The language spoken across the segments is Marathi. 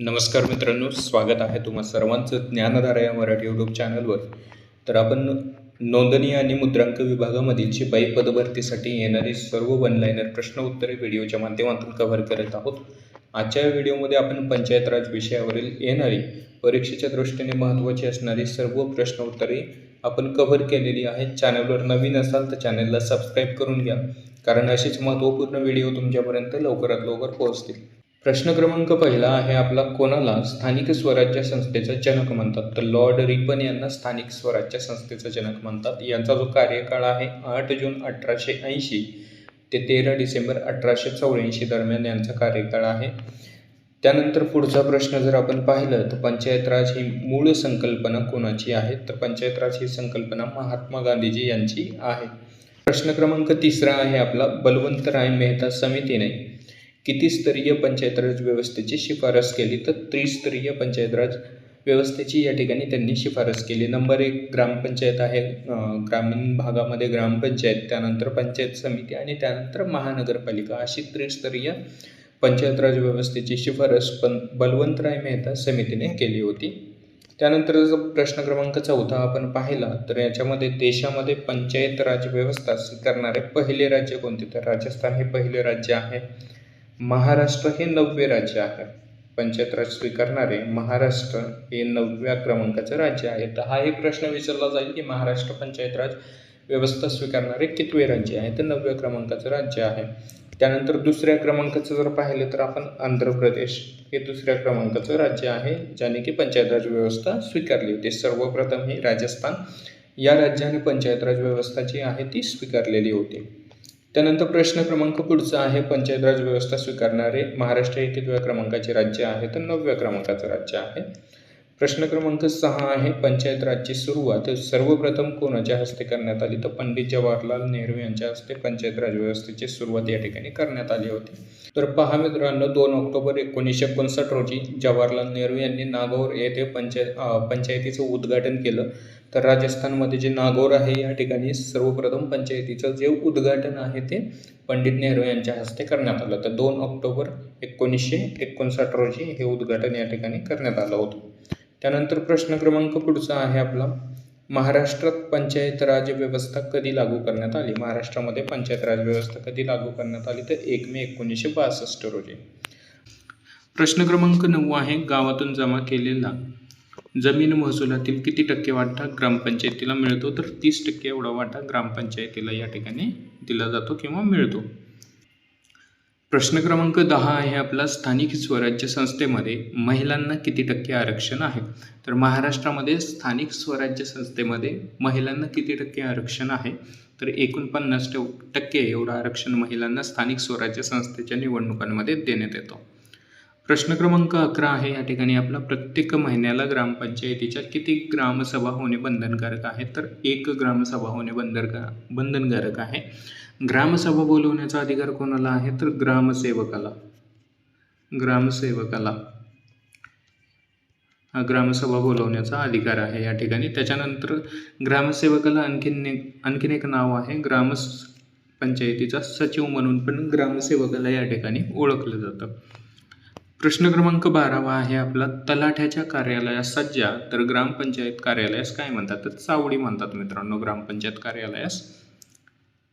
नमस्कार मित्रांनो स्वागत आहे तुम्हा सर्वांचं ज्ञानधारा या मराठी यूट्यूब चॅनलवर तर आपण नोंदणी आणि मुद्रांक विभागामधील शिपाई पदभरतीसाठी येणारी सर्व वनलायनर प्रश्न उत्तरे व्हिडिओच्या माध्यमातून कव्हर करत आहोत. आजच्या व्हिडिओमध्ये आपण पंचायत राज विषयावरील येणारी परीक्षेच्या दृष्टीने महत्त्वाची असणारी सर्व प्रश्न उत्तरे आपण कव्हर केलेली आहेत. चॅनलवर नवीन असाल तर चॅनलला सबस्क्राईब करून घ्या कारण असेच महत्त्वपूर्ण व्हिडिओ तुमच्यापर्यंत लवकरात लवकर पोहोचतील. प्रश्न क्रमांक पहिला आहे आपला कोणाला स्थानिक स्वराज्य संस्थेचा जनक म्हणतात? तर लॉर्ड रिपन यांना स्थानिक स्वराज्य संस्थेचा जनक म्हणतात. यांचा जो कार्यकाळ आहे आठ जून अठराशे ऐंशी ते तेरा डिसेंबर अठराशे चौऱ्याऐंशी दरम्यान यांचा कार्यकाळ आहे. त्यानंतर पुढचा प्रश्न जर आपण पाहिलं तर पंचायत राज ही मूळ संकल्पना कोणाची आहे? तर पंचायत राज ही संकल्पना महात्मा गांधीजी यांची आहे. प्रश्न क्रमांक तिसरा आहे आपला बलवंतराय मेहता समितीने किती स्तरीय पंचायत राज व्यवस्थेची शिफारस केली? तर त्रिस्तरीय पंचायत राज व्यवस्थेची या ठिकाणी त्यांनी शिफारस केली. नंबर एक ग्रामपंचायत आहे. ग्रामीण भागामध्ये ग्रामपंचायत त्यानंतर पंचायत समिती आणि त्यानंतर महानगरपालिका. अशी त्रिस्तरीय पंचायत राज व्यवस्थेची शिफारस पण बलवंतराय मेहता समितीने केली होती. त्यानंतर जो प्रश्न क्रमांक चौथा आपण पाहिला तर याच्यामध्ये देशामध्ये पंचायत राज व्यवस्था स्वीकारणारे पहिले राज्य कोणते? तर राजस्थान हे पहिले राज्य आहे. महाराष्ट्र हे नववे राज्य आहे. पंचायत राज स्वीकारणारे महाराष्ट्र हे नवव्या क्रमांकाचं राज्य आहे. तर हा एक प्रश्न विचारला जाईल की महाराष्ट्र पंचायत राज व्यवस्था स्वीकारणारे कितवे राज्य आहे? तर नवव्या क्रमांकाचं राज्य आहे. त्यानंतर दुसऱ्या क्रमांकाचं जर पाहिलं तर आपण आंध्र प्रदेश हे दुसऱ्या क्रमांकाचं राज्य आहे ज्याने की पंचायत राज व्यवस्था स्वीकारली होती. सर्वप्रथम हे राजस्थान. या राज्याने पंचायत राज व्यवस्था जी आहे ती स्वीकारलेली होती. त्यानंतर प्रश्न क्रमांक पुढचा आहे पंचायत राज व्यवस्था स्वीकारणारे महाराष्ट्र हे कितव्या क्रमांकाचे राज्य आहे तर नवव्या क्रमांकाचं राज्य आहे. प्रश्न क्रमांक सहा आहे पंचायत राजची सुरुवात सर्वप्रथम कोणाच्या हस्ते करण्यात आली? तर पंडित जवाहरलाल नेहरू यांच्या हस्ते पंचायत राज व्यवस्थेची सुरुवात या ठिकाणी करण्यात आली होती. तर पहा मित्रांनो दोन ऑक्टोबर एकोणीसशे एकोणसाठ रोजी जवाहरलाल नेहरू यांनी नागौर येथे पंचायत पंचायतीचं उद्घाटन केलं. तर राजस्थानमध्ये जे नागौर आहे या ठिकाणी सर्वप्रथम पंचायतीचं जे उद्घाटन आहे ते पंडित नेहरू यांच्या हस्ते करण्यात आलं तर दोन ऑक्टोबर एकोणीसशे एकोणसाठ रोजी हे उद्घाटन या ठिकाणी करण्यात आलं होतं. त्यानंतर प्रश्न क्रमांक पुढचा आहे आपला. महाराष्ट्रात पंचायत राज व्यवस्था कधी लागू करण्यात आली? महाराष्ट्रामध्ये पंचायत राज व्यवस्था कधी लागू करण्यात आली? तर एक मे एकोणीसशे बासष्ट रोजी. प्रश्न क्रमांक नऊ आहे गावातून जमा केलेला जमीन महसुलातील किती टक्के वाटा ग्रामपंचायतीला मिळतो? तर तीस टक्के एवढा वाटा ग्रामपंचायतीला या ठिकाणी दिला जातो किंवा मिळतो. प्रश्न क्रमांक दहा आहे आपला. स्थानिक स्वराज्य संस्थेमध्ये महिलांना किती टक्के आरक्षण आहे? तर महाराष्ट्रामध्ये स्थानिक स्वराज्य संस्थेमध्ये महिलांना किती टक्के आरक्षण आहे? तर एकूण पन्नास टक्के एवढं आरक्षण महिलांना स्थानिक स्वराज्य संस्थेच्या निवडणुकांमध्ये देण्यात येतो. प्रश्न क्रमांक अकरा आहे. या ठिकाणी आपला प्रत्येक महिन्याला ग्रामपंचायतीच्या किती ग्रामसभा होणे बंधनकारक आहे? तर एक ग्रामसभा होणे बंधनका बंधनकारक आहे. ग्रामसभा बोलवण्याचा अधिकार कोणाला आहे? तर ग्रामसेवकाला. ग्रामसेवकाला. हा ग्रामसभा बोलवण्याचा अधिकार आहे. या ठिकाणी त्याच्यानंतर ग्रामसेवकाला आणखीन एक आणखीन एक नाव आहे. ग्राम पंचायतीचा सचिव म्हणून पण ग्रामसेवकाला या ठिकाणी ओळखलं जातं. प्रश्न क्रमांक बारावा आहे आपला. तलाठ्याच्या कार्यालयास सज्जा. तर ग्रामपंचायत कार्यालयास काय म्हणतात? तर चावडी म्हणतात मित्रांनो ग्रामपंचायत कार्यालयास.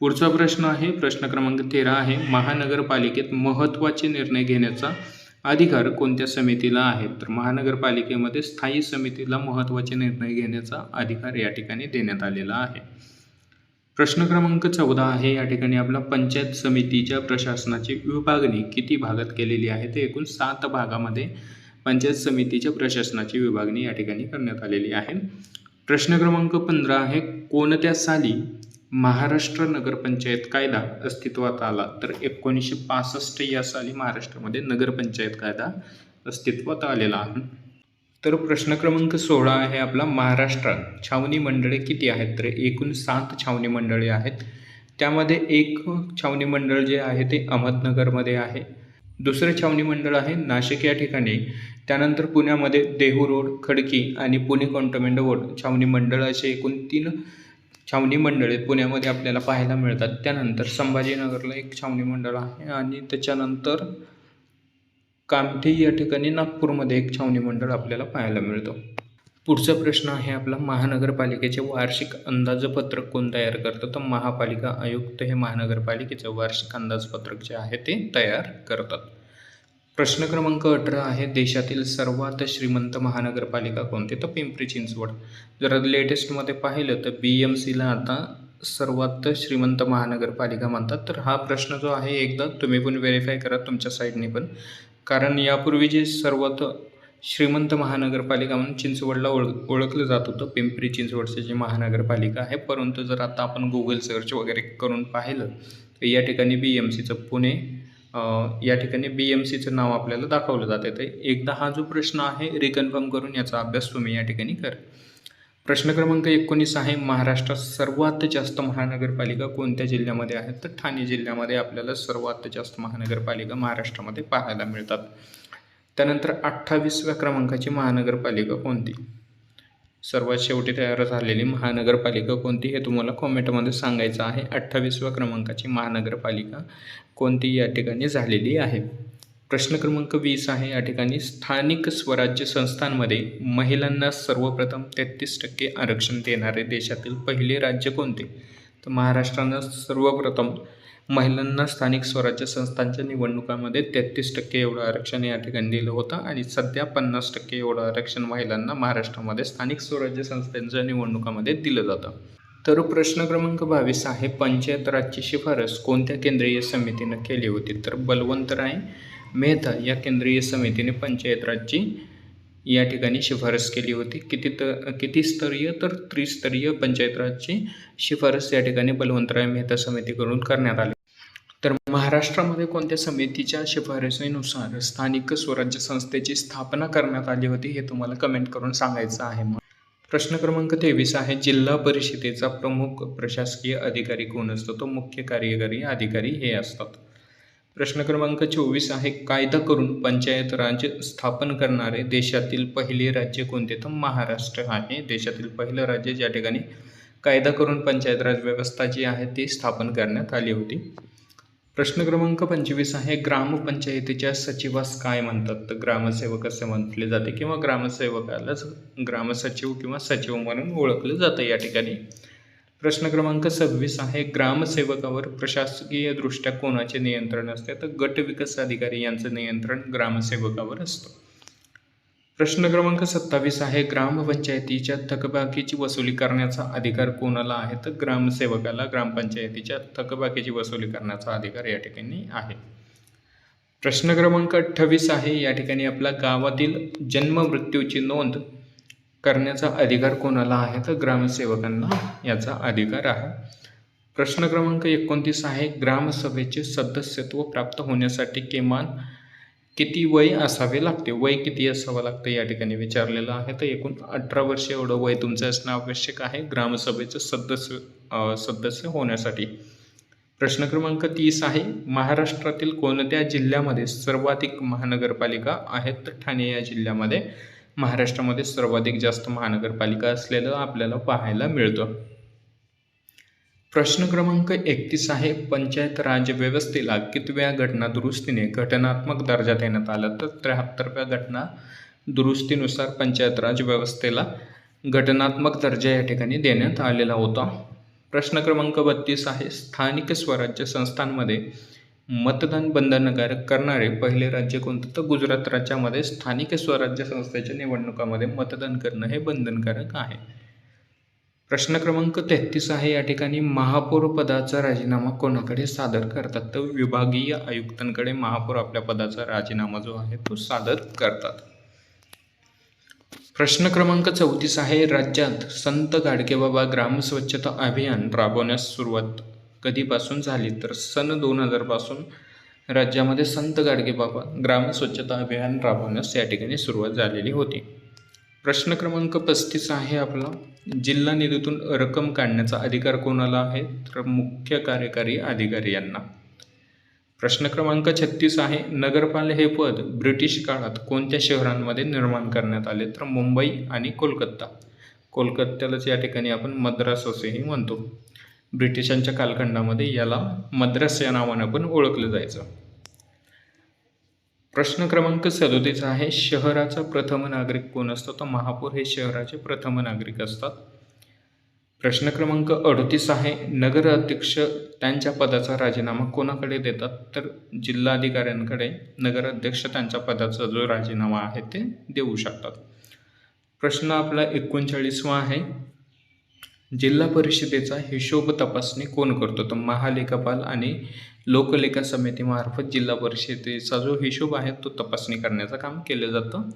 पुढचा प्रश्न आहे प्रश्न क्रमांक तेरा आहे. महानगरपालिकेत महत्त्वाचे निर्णय घेण्याचा अधिकार कोणत्या समितीला आहे? तर महानगरपालिकेमध्ये स्थायी समितीला महत्त्वाचे निर्णय घेण्याचा अधिकार या ठिकाणी देण्यात आलेला आहे. प्रश्न क्रमांक चौदा आहे. या ठिकाणी आपला पंचायत समितीच्या प्रशासनाची विभागणी किती भागात केलेली आहे ते एकूण सात भागामध्ये पंचायत समितीच्या प्रशासनाची विभागणी या ठिकाणी करण्यात आलेली आहे. प्रश्न क्रमांक पंधरा आहे. कोणत्या साली महाराष्ट्र नगरपंचायत कायदा अस्तित्वात आला? तर एकोणीसशे पासष्ट या साली महाराष्ट्रामध्ये नगरपंचायत कायदा अस्तित्वात आलेला आहे. तर प्रश्न क्रमांक सोळा आहे आपला महाराष्ट्रात छावणी मंडळे किती आहेत? तर एकूण सात छावणी मंडळे आहेत. त्यामध्ये एक छावणी मंडळ जे आहे ते अहमदनगरमध्ये आहे. दुसरं छावणी मंडळ आहे नाशिक या ठिकाणी. त्यानंतर पुण्यामध्ये देहू रोड खडकी आणि पुणे कॉन्टमेंट रोड छावणी मंडळ असे एकूण तीन छावणी मंडळे पुण्यामध्ये आपल्याला पाहायला मिळतात. त्यानंतर संभाजीनगरला एक छावणी मंडळ आहे आणि त्याच्यानंतर कामठी या ठिकाणी नागपूरमध्ये एक छावणी मंडळ आपल्याला पाहायला मिळतं. पुढचा प्रश्न आहे आपला महानगरपालिकेचे वार्षिक अंदाजपत्रक कोण तयार करतं? तर महापालिका आयुक्त हे महानगरपालिकेचं वार्षिक अंदाजपत्रक जे आहे ते तयार करतात. प्रश्न क्रमांक अठरा आहे देशातील सर्वात श्रीमंत महानगरपालिका कोणती? तर पिंपरी चिंचवड. जर लेटेस्टमध्ये पाहिलं तर बी एम सीला आता सर्वात श्रीमंत महानगरपालिका म्हणतात. तर हा प्रश्न जो आहे एकदा तुम्ही पण व्हेरीफाय करा तुमच्या साईडने पण. कारण यापूर्वी जे सर्वात श्रीमंत महानगरपालिका म्हणून चिंचवडला ओळ ओळखलं जात होतं. पिंपरी चिंचवडचे जे महानगरपालिका आहे. परंतु जर आता आपण गुगल सर्च वगैरे करून पाहिलं तर या ठिकाणी बी एम सीचं पुणे या ठिकाणी बी एम सीचं नाव आपल्याला दाखवलं जाते तर एकदा हा जो प्रश्न आहे रिकन्फर्म करून याचा अभ्यास तुम्ही या ठिकाणी करा. प्रश्न क्रमांक एकोणीस आहे महाराष्ट्रात सर्वात जास्त महानगरपालिका कोणत्या जिल्ह्यामध्ये आहेत? तर ठाणे जिल्ह्यामध्ये आपल्याला सर्वात जास्त महानगरपालिका महाराष्ट्रामध्ये पाहायला मिळतात. त्यानंतर अठ्ठावीसव्या क्रमांकाची महानगरपालिका कोणती? सर्वात शेवटी तयार झालेली महानगरपालिका कोणती हे तुम्हाला कॉमेंटमध्ये सांगायचं आहे. अठ्ठावीसव्या क्रमांकाची महानगरपालिका कोणती या ठिकाणी झालेली आहे? प्रश्न क्रमांक वीस आहे. या ठिकाणी स्थानिक स्वराज्य संस्थांमध्ये महिलांना सर्वप्रथम तेहतीस टक्के आरक्षण देणारे देशातील पहिले राज्य कोणते? तर महाराष्ट्रानं सर्वप्रथम महिलांना स्थानिक स्वराज्य संस्थांच्या निवडणुकामध्ये तेहतीस टक्के एवढं आरक्षण या ठिकाणी दिलं होतं आणि सध्या पन्नास टक्के एवढं आरक्षण महिलांना महाराष्ट्रामध्ये स्थानिक स्वराज्य संस्थांच्या निवडणुकामध्ये दिलं जातं. तर प्रश्न क्रमांक बावीस आहे. पंचायत राजची शिफारस कोणत्या केंद्रीय समितीनं केली होती? तर बलवंतराय मेहता या केंद्रीय समितीने पंचायत राजची या ठिकाणी शिफारस केली होती. किती त किती स्तरीय तर त्रिस्तरीय पंचायत राजची शिफारस या ठिकाणी बलवंतराय मेहता समितीकडून करण्यात आली. तर महाराष्ट्रामध्ये कोणत्या समितीच्या शिफारसीनुसार स्थानिक स्वराज्य संस्थेची स्थापना करण्यात आली होती हे तुम्हाला कमेंट करून सांगायचं आहे मग प्रश्न क्रमांक तेवीस आहे. जिल्हा परिषदेचा प्रमुख प्रशासकीय अधिकारी कोण असतो? तो मुख्य कार्यकारी अधिकारी हे असतात. प्रश्न क्रमांक चोवीस आहे. कायदा करून पंचायत राज स्थापन करणारे देशातील पहिले राज्य कोणते? तर महाराष्ट्र आहे. देशातील पहिलं राज्य ज्या ठिकाणी कायदा करून पंचायत राज व्यवस्था जी आहे ती स्थापन करण्यात आली होती. प्रश्न क्रमांक पंचवीस आहे. ग्रामपंचायतीच्या सचिवास काय म्हणतात? तर ग्रामसेवक असे म्हटले जाते किंवा ग्रामसेवकालाच ग्रामसचिव किंवा सचिव म्हणून ओळखलं जातं या ठिकाणी. प्रश्न क्रमांक सव्वीस आहे ग्रामसेवकावर प्रशासकीय दृष्ट्या कोणाचे नियंत्रण असते? तर गट विकास अधिकारी यांचं नियंत्रण ग्रामसेवकावर असतं. प्रश्न क्रमांक सत्तावीस आहे ग्रामपंचायतीच्या थकबाकीची वसुली करण्याचा अधिकार कोणाला आहे? तर ग्रामसेवकाला ग्रामपंचायतीच्या थकबाकीची वसुली करण्याचा अधिकार या ठिकाणी आहे. प्रश्न क्रमांक अठ्ठावीस आहे या ठिकाणी आपला गावातील जन्म मृत्यूची नोंद करण्याचा अधिकार कोणाला आहे? तर ग्रामसेवकांना याचा अधिकार आहे. प्रश्न क्रमांक एकोणतीस आहे. ग्रामसभेचे सदस्यत्व प्राप्त होण्यासाठी किमान किती वय असावे लागते? वय किती असावं लागतं? या ठिकाणी विचारलेलं आहे. तर एकूण अठरा वर्ष एवढं वय तुमचं असणं आवश्यक आहे. ग्रामसभेचं सदस्य सदस्य होण्यासाठी. प्रश्न क्रमांक तीस आहे. महाराष्ट्रातील कोणत्या जिल्ह्यामध्ये सर्वाधिक महानगरपालिका आहेत? तर ठाणे या जिल्ह्यामध्ये महाराष्ट्रामध्ये सर्वाधिक जास्त महानगरपालिका असलेलं आपल्याला पाहायला मिळतं. प्रश्न क्रमांक एकतीस आहे पंचायत राज व्यवस्थेला कितव्या घटना दुरुस्तीने घटनात्मक दर्जा देण्यात आला? तर त्र्याहत्तरव्या घटना दुरुस्तीनुसार पंचायत राज व्यवस्थेला घटनात्मक दर्जा या ठिकाणी देण्यात आलेला होता. प्रश्न क्रमांक बत्तीस आहे स्थानिक स्वराज्य संस्थांमध्ये मतदान बंधनकारक करणारे पहिले राज्य कोणतं? तर गुजरात राज्यामध्ये स्थानिक स्वराज्य संस्थेच्या निवडणुकामध्ये मतदान करणं हे बंधनकारक आहे. प्रश्न क्रमांक तेहतीस आहे. या ठिकाणी महापौर पदाचा राजीनामा कोणाकडे सादर करतात? तर विभागीय आयुक्तांकडे महापौर आपल्या पदाचा राजीनामा जो आहे तो सादर करतात. प्रश्न क्रमांक चौतीस आहे. राज्यात संत गाडगेबाबा ग्राम स्वच्छता अभियान राबवण्यास सुरुवात कधीपासून झाली तर सन दोन हजारपासून राज्यामध्ये संत गाडगेबाबा ग्राम स्वच्छता अभियान राबवण्यास या ठिकाणी सुरुवात झालेली होती. प्रश्न क्रमांक पस्तीस आहे आपला. जिल्हा निधीतून रक्कम काढण्याचा अधिकार कोणाला आहे? तर मुख्य कार्यकारी अधिकारी यांना. प्रश्न क्रमांक छत्तीस आहे. नगरपाल हे पद ब्रिटिश काळात कोणत्या शहरांमध्ये निर्माण करण्यात आले? तर मुंबई आणि कोलकाता. कोलकात्यालाच या ठिकाणी आपण मद्रास असेही म्हणतो. ब्रिटिशांच्या कालखंडामध्ये याला मद्रास या नावानं पण ओळखलं जायचं. प्रश्न क्रमांक सदोतीस आहे शहराचा प्रथम नागरिक कोण असतो? तर महापौर हे शहराचे प्रथम नागरिक असतात. प्रश्न क्रमांक अडतीस आहे नगर अध्यक्ष त्यांच्या पदाचा राजीनामा कोणाकडे देतात? तर जिल्हाधिकाऱ्यांकडे नगर अध्यक्ष त्यांच्या पदाचा जो राजीनामा आहे ते देऊ शकतात. प्रश्न आपला एकोणचाळीसवा आहे जिल्हा परिषदेचा हिशोब तपासणी कोण करतो? तर महालेखापाल आणि लोकलेखा समितीमार्फत जिल्हा परिषदेचा जो हिशोब आहे तो तपासणी करण्याचं काम केलं जातं.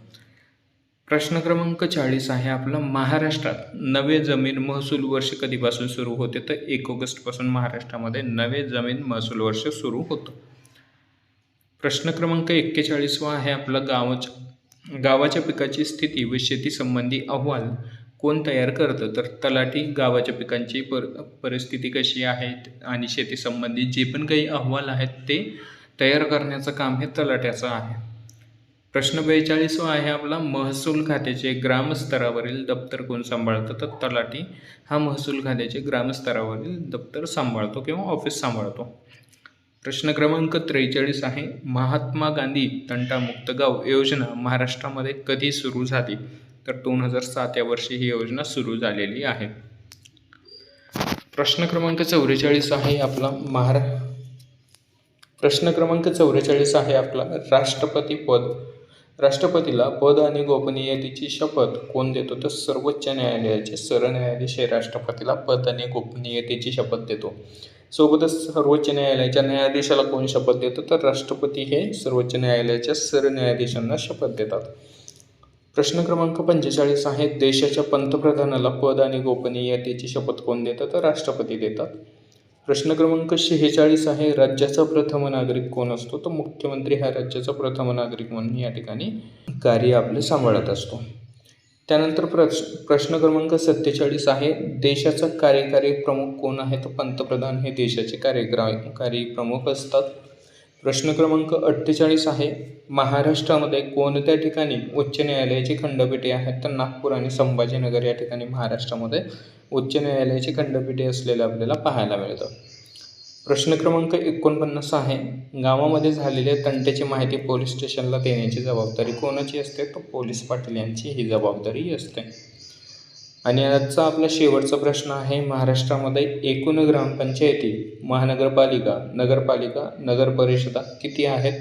प्रश्न क्रमांक चाळीस आहे आपला. महाराष्ट्रात नवे जमीन महसूल वर्ष कधीपासून सुरू होते? तर एक ऑगस्टपासून महाराष्ट्रामध्ये नवे जमीन महसूल वर्ष सुरू होतं. प्रश्न क्रमांक एक्केचाळीसवा आहे आपला. गावाच्या गावाच्या पिकाची स्थिती व शेतीसंबंधी अहवाल कोण तयार करतं? तर तलाठी गावाच्या पिकांची पर परिस्थिती कशी आहे आणि शेतीसंबंधी जे पण काही अहवाल आहेत ते तयार करण्याचं काम हे तलाट्याचं आहे. प्रश्न बेचाळीसवा आहे आपला महसूल खात्याचे ग्रामस्तरावरील दप्तर कोण सांभाळतं? तर तलाठी हा महसूल खात्याचे ग्रामस्तरावरील दप्तर सांभाळतो किंवा ऑफिस सांभाळतो. प्रश्न क्रमांक त्रेचाळीस आहे महात्मा गांधी तंटामुक्त गाव योजना महाराष्ट्रामध्ये कधी सुरू झाली? तर दोन हजार सात या वर्षी ही योजना सुरू झालेली आहे. प्रश्न क्रमांक चौवेचाळीस आहे आपला महारा प्रश्न क्रमांक चौवेचाळीस आहे आपला राष्ट्रपती पद. राष्ट्रपतीला पद आणि गोपनीयतेची शपथ कोण देतो? तर सर्वोच्च न्यायालयाचे सरन्यायाधीश हे राष्ट्रपतीला पद आणि गोपनीयतेची शपथ देतो. सोबतच सर्वोच्च न्यायालयाच्या न्यायाधीशाला कोण शपथ देतो? तर राष्ट्रपती हे सर्वोच्च न्यायालयाच्या सरन्यायाधीशांना शपथ देतात. प्रश्न क्रमांक पंचेचाळीस आहे देशाच्या पंतप्रधानाला पद आणि गोपनीयतेची शपथ कोण देतात तर राष्ट्रपती देतात. प्रश्न क्रमांक शेहेचाळीस आहे राज्याचा प्रथम नागरिक कोण असतो? तर मुख्यमंत्री हा राज्याचा प्रथम नागरिक म्हणून या ठिकाणी कार्य आपले सांभाळत असतो. त्यानंतर प्रश प्रश्न क्रमांक सत्तेचाळीस आहे देशाचा कार्यकारी प्रमुख कोण आहे? तर पंतप्रधान हे देशाचे कार्यग्रा कार्यप्रमुख असतात. प्रश्न क्रमांक अठ्ठेचाळीस आहे महाराष्ट्रामध्ये कोणत्या ठिकाणी उच्च न्यायालयाची खंडपीठे आहेत? तर नागपूर आणि संभाजीनगर या ठिकाणी महाराष्ट्रामध्ये उच्च न्यायालयाची खंडपीठे असलेलं आपल्याला पाहायला मिळतं. प्रश्न क्रमांक एकोणपन्नास आहे गावामध्ये झालेल्या तंट्याची माहिती पोलीस स्टेशनला देण्याची जबाबदारी कोणाची असते? तर पोलीस पाटील यांची ही जबाबदारी असते. आणि आजचा आपला शेवटचा प्रश्न आहे महाराष्ट्रामध्ये एकूण ग्रामपंचायती महानगरपालिका नगरपालिका नगर परिषदा किती आहेत?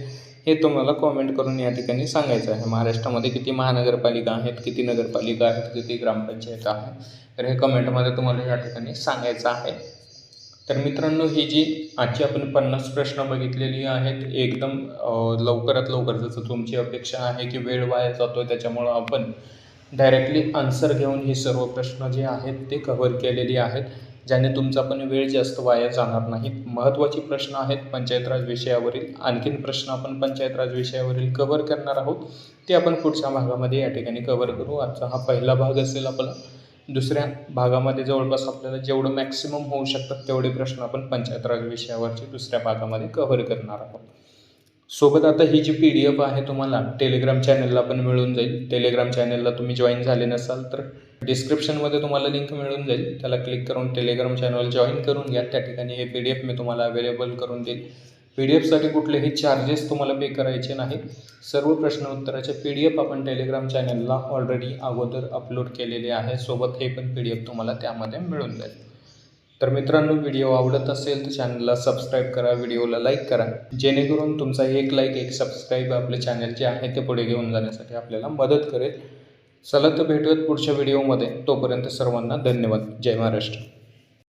हे तुम्हाला कॉमेंट करून या ठिकाणी सांगायचं आहे. महाराष्ट्रामध्ये किती महानगरपालिका आहेत किती नगरपालिका आहेत किती ग्रामपंचायत आहे तर हे कमेंटमध्ये तुम्हाला या ठिकाणी सांगायचं आहे. तर मित्रांनो ही जी आजची आपण पन्नास प्रश्न बघितलेली आहेत एकदम लवकरात लवकर जसं तुमची अपेक्षा आहे की वेळ वाया जातो आहे त्याच्यामुळं आपण डायरेक्टली आन्सर घेऊन हे सर्व प्रश्न जे आहेत ते कव्हर केलेली आहेत ज्याने तुमचा पण वेळ जास्त वाया जाणार नाहीत महत्त्वाचे प्रश्न आहेत पंचायत राज विषयावरील. आणखीन प्रश्न आपण पंचायत राज विषयावरील कव्हर करणार आहोत. ते आपण पुढच्या भागामध्ये या ठिकाणी कव्हर करू. आजचा हा पहिला भाग असेल आपला. दुसऱ्या भागामध्ये जवळपास आपल्याला जेवढं मॅक्सिमम होऊ शकतात तेवढे प्रश्न आपण पंचायत राज विषयावरचे दुसऱ्या भागामध्ये कव्हर करणार आहोत. सोबत आता ही जी पी डी एफ आहे तुम्हाला टेलिग्राम चॅनलला पण मिळून जाईल. टेलिग्राम चॅनलला तुम्ही जॉईन झाले नसाल तर डिस्क्रिप्शनमध्ये तुम्हाला लिंक मिळून जाईल. त्याला क्लिक करून टेलिग्राम चॅनल जॉईन करून घ्या. त्या ठिकाणी हे पी डी एफ मी तुम्हाला अवेलेबल करून देईल. पी डी एफसाठी कुठलेही चार्जेस तुम्हाला पे करायचे नाही सर्व प्रश्न उत्तराचे पी डी एफ आपण टेलिग्राम चॅनलला ऑलरेडी अगोदर अपलोड केलेले आहे. सोबत हे पण पी डी एफ तुम्हाला त्यामध्ये मिळून जाईल. तर मित्रांनो व्हिडिओ आवडत असेल तर चॅनलला सबस्क्राईब करा व्हिडिओला लाईक करा. जेणेकरून तुमचा एक लाईक एक सबस्क्राईब आपले चॅनल जे आहे ते पुढे घेऊन जाण्यासाठी आपल्याला मदत करेल. चला तर भेटूयात पुढच्या व्हिडिओमध्ये तोपर्यंत सर्वांना धन्यवाद. जय महाराष्ट्र.